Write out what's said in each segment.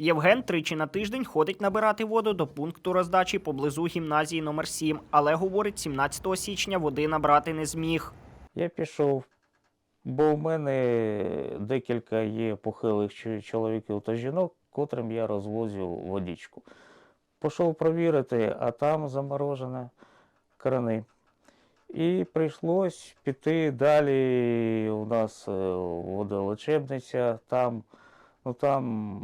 Євген тричі на тиждень ходить набирати воду до пункту роздачі поблизу гімназії номер 7, але говорить, 17 січня води набрати не зміг. Я пішов, бо в мене декілька є похилих чоловіків та жінок, котрим я розвозив водичку. Пішов провірити, а там заморожені крани. І прийшлось піти далі. У нас е, водолечебниця, там, ну, там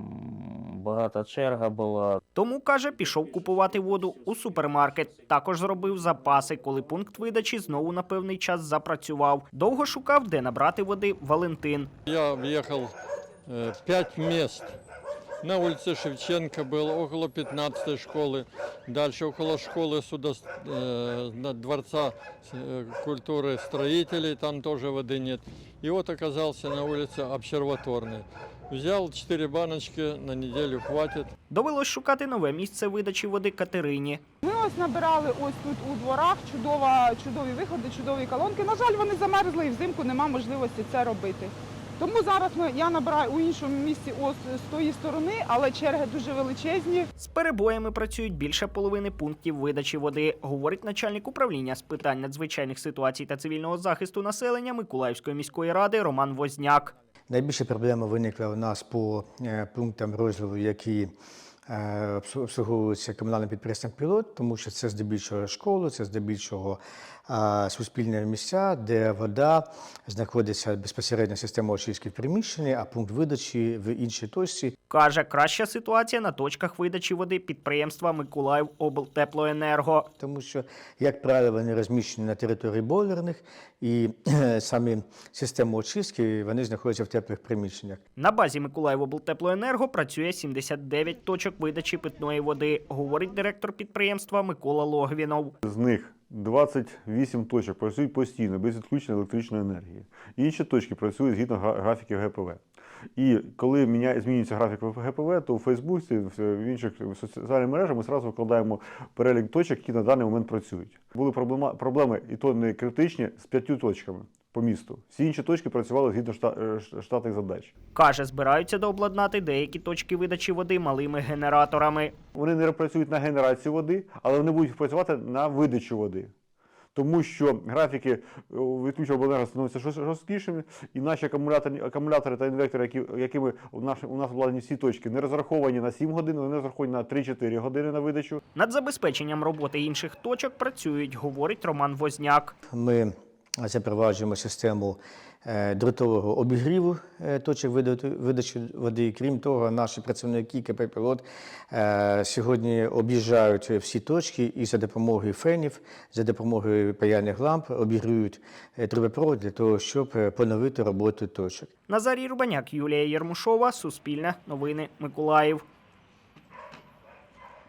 багата черга була. Тому каже, пішов купувати воду у супермаркет. Також зробив запаси, коли пункт видачі знову на певний час запрацював. Довго шукав, де набрати води Валентин. Я объехал э, пять мест На улице Шевченко был, около 15 школы. Дальше около школы суда, э, на дворца э, культуры строителей, там тоже воды нет. И вот оказался на улице Обсерваторной. Взял 4 баночки, на неделю хватит. Довелось шукати нове місце видачі води Катерині. Ми ось набирали ось тут у дворах чудова, чудові виходи, чудові колонки. На жаль, вони замерзли і взимку нема можливості це робити. Тому зараз ми, я набираю у іншому місці ос з тої сторони, але черги дуже величезні. З перебоями працюють більше половини пунктів видачі води, говорить начальник управління з питань надзвичайних ситуацій та цивільного захисту населення Миколаївської міської ради Роман Возняк. Найбільша проблема виникла у нас по е, пунктам розвитку, які обслуговуються комунальним підприємством пілот, тому що це здебільшого школи, це здебільшого е, суспільні місця, де вода знаходиться безпосередньо система очистки в приміщенні, а пункт видачі в іншій точці. Каже, краща ситуація на точках видачі води підприємства Миколаїв облтеплоенерго. Тому що, як правило, вони розміщені на території бойлерних, і е, самі системи очистки вони знаходяться в теплих приміщеннях. На базі Миколаїв облтеплоенерго працює 79 точок видачі питної води, говорить директор підприємства Микола Логвінов. З них 28 точок працюють постійно, без відключення електричної енергії. Інші точки працюють згідно графіків ГПВ. І коли міняє, змінюється графік ГПВ, то у Фейсбуці, в інших соціальних мережах ми одразу викладаємо перелік точок, які на даний момент працюють. Були проблема, проблеми, і то не критичні, з п'ятью точками по місту. Всі інші точки працювали згідно е, штатних задач. Каже, збираються дообладнати деякі точки видачі води малими генераторами. Вони не працюють на генерацію води, але вони будуть працювати на видачу води. Тому що графіки е, відключення обленерго становляться жорст- жорсткішими, і наші акумулятори, акумулятори та інвектори, які, якими у нас, у нас обладнані всі точки, не розраховані на 7 годин, вони розраховані на 3-4 години на видачу. Над забезпеченням роботи інших точок працюють, говорить Роман Возняк. Ми запроваджуємо систему е, дротового обігріву е, точок видачі води. Крім того, наші працівники КП «Пілот» е, сьогодні об'їжджають всі точки і за допомогою фенів, за допомогою паяльних ламп обігрюють е, трубопровод для того, щоб поновити роботу точок. Назарій Рубаняк, Юлія Єрмушова, Суспільне, Новини, Миколаїв.